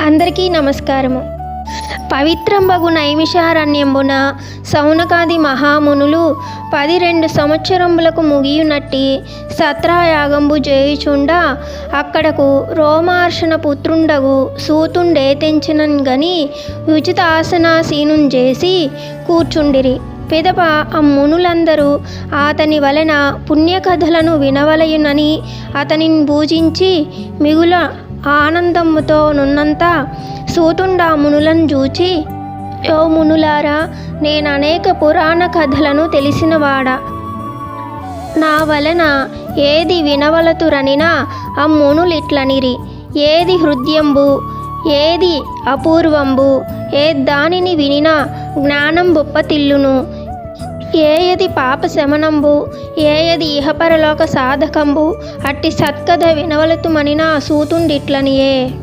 అందరికీ నమస్కారము. పవిత్రంబగు నైమిషారణ్యంబున సౌనకాది మహామునులు పది రెండు సంవత్సరములకు ముగియునట్టి సత్రాయాగంబు చేయుచుండ అక్కడకు రోమార్షణ పుత్రుండగు సూతుండే తెంచినన్ గని ఉచిత ఆసనాసీనుం చేసి కూర్చుండిరి. పిదప ఆ మునులందరూ అతని వలన పుణ్యకథలను వినవలయునని అతనిని పూజించి మిగుల ఆనందముతో నున్నంత సూతుండా మునులను చూచి ఓ మునులారా నేను అనేక పురాణ కథలను తెలిసినవాడా? నా వలన ఏది వినవలతురనినా ఆ మునులిట్లనిరి. ఏది హృదయంబు ఏది అపూర్వంబు ఏ దానిని వినినా జ్ఞానం బొప్పతిల్లును ఏయది పాప శమనంబు ఏయది ఇహపరలోక సాధకంబు అట్టి సత్కథ వినవలతుమనినా సూతుండిట్లనియే.